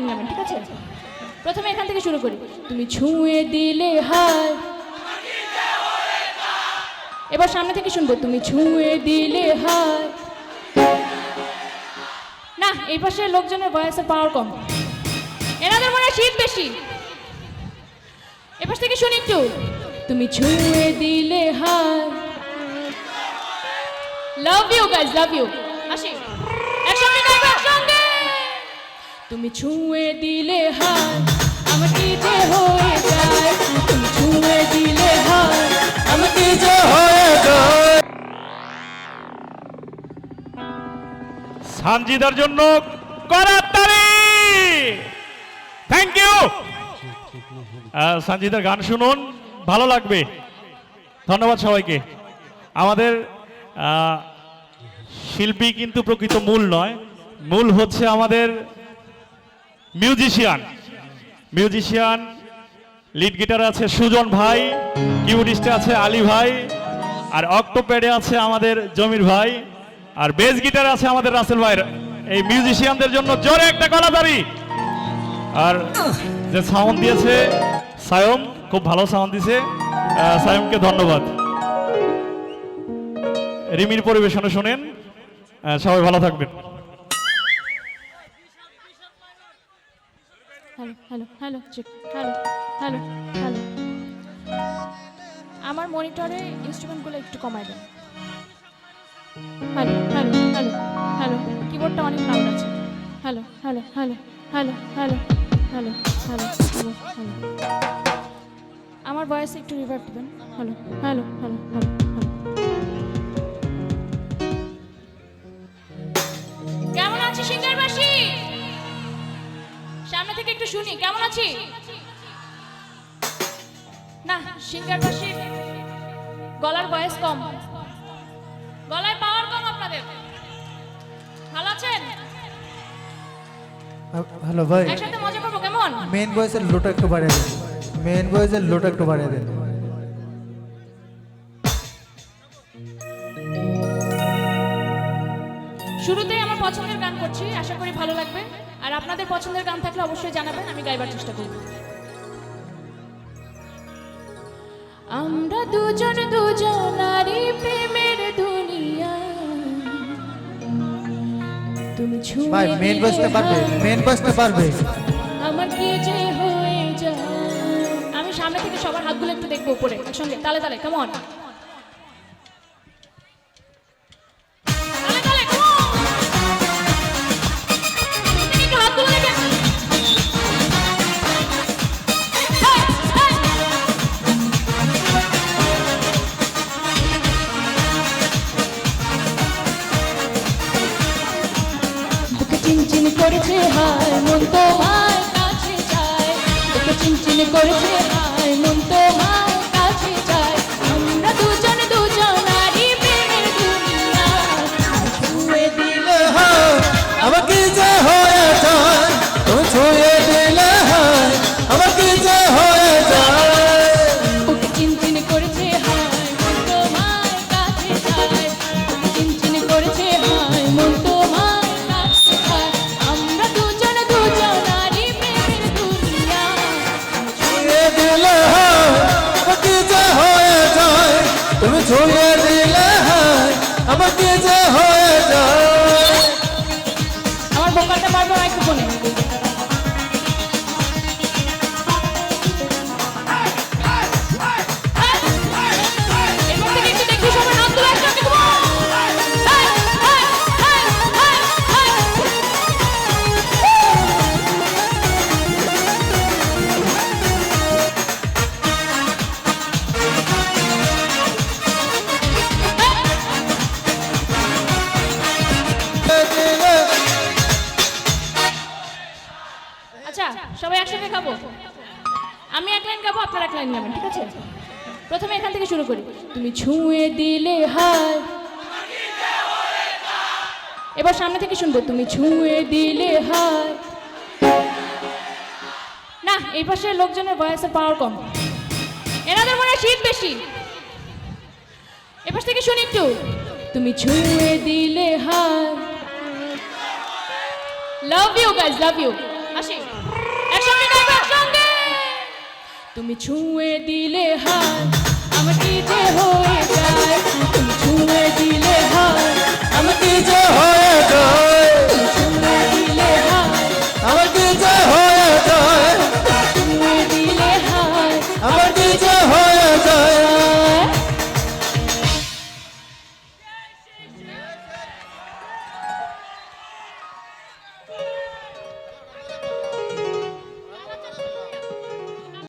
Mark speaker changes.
Speaker 1: Line গাবেন ঠিক আছে? প্রথমে এখান থেকে শুরু করি। তুমি ছুঁয়ে দিলে হায় এবার সামনে থেকে শুনব। তুমি ছুঁয়ে দিলে হায় না, এই পাশে লোকজনের বয়সের পাওয়ার কম। এনাদের মনে শীত বেশি। এপাশ থেকে শুনি একটু। তুমি ছুঁয়ে দিলে hi love you guys love you আসি। তুমি ছুঁয়ে দিলে হায়, আমার কি যে হয়ে যায়? তুমি ছুঁয়ে দিলে হায়, আমার কি যে হয়ে যায়?
Speaker 2: সানজিদার জন্য করার তালি থ্যাংক ইউ সানজিদার গান শুনুন, ভালো লাগবে। ধন্যবাদ সবাইকে। আমাদের শিল্পী কিন্তু প্রকৃত মূল নয়। মূল হচ্ছে আমাদের মিউজিশিয়ান মিউজিশিয়ান লিড গিটারে আছে সুজন ভাই কিবোর্ডিস্টে আছে আলী ভাই আর অক্টোপ্যাডে আছে আমাদের জমির ভাই আর বেস গিটারে আছে আমাদের রাসেল ভাই। এই মিউজিশিয়ানদের জন্য জোরে একটা গলাদারি আর যে সাউন্ড দিয়েছে সায়ম খুব ভালো সাউন্ড আহ, সায়মকে ধন্যবাদ। রিমির পরিবেশনে শোনেন। সবাই ভালো থাকবেন।
Speaker 1: Hello hello check hello hello hello আমার মনিটরে ইনস্ট্রুমেন্টগুলো একটু কমাই দেন হ্যালো হ্যালো হ্যালো হ্যালো কিবোর্ডটা অনেক লাউড আছে hello hello hello hello hello hello hello hello hello আমার ভয়েসে একটু রিভার্ব দেবেন হ্যালো হ্যালো হ্যালো হ্যালো সামনে থেকে একটু শুনি কেমন আছি? না সিঙ্গার পাশে গলার বয়স কম। গলায় পাওয়ার কম আপনাদের। ভালো আছেন?
Speaker 3: হ্যালো ভাই।
Speaker 1: একসাথে মজা করব কেমন?
Speaker 3: মেন ভয়েসের লোটা একটু বাড়িয়ে দেন। মেন ভয়েসের লোটা একটু বাড়িয়ে দেন।
Speaker 1: শুরুতেই আমার পছন্দের গান করছি আশা করি ভালো লাগবে। আর আপনাদের পছন্দের গান থাকলে অবশ্যই জানাবেন আমি গাইবার চেষ্টা করব। আমরা দুজন দুজনারই প্রেমের দুনিয়া। তুমি ছুঁয়ে
Speaker 3: ভাই মেন পারবে মেন পারবে।
Speaker 1: আমার কি যে হয়ে যায়। আমি সামনে থেকে সবার হাতগুলো একটু দেখব উপরে একসঙ্গে তালে তালে কেমন চিনচিন করেছে হায় মন তোমার কাছে যায়। চিনচিন করেছে হায় মন তোমার পারবে মাইক্রোফোনে। সবাই একসাথে খাব? আমি এক লাইন খাব, আপনারা এক লাইন নেবেন, ঠিক আছে? প্রথমে এখান থেকে শুরু করি। তুমি ছুঁয়ে দিলে হায় এবার সামনে থেকে শুনব। তুমি ছুঁয়ে দিলে হায় না, এই পাশে লোকজনের বয়সের পাওয়ার কম। এনাদের মনে শীত বেশি। এপাশ থেকে শুনি একটু। তুমি ছুঁয়ে দিলে hi love you guys love you আসি। তুমি ছুঁয়ে দিলে হাত আমার কি যে হয়ে যায়? তুমি ছুঁয়ে দিলে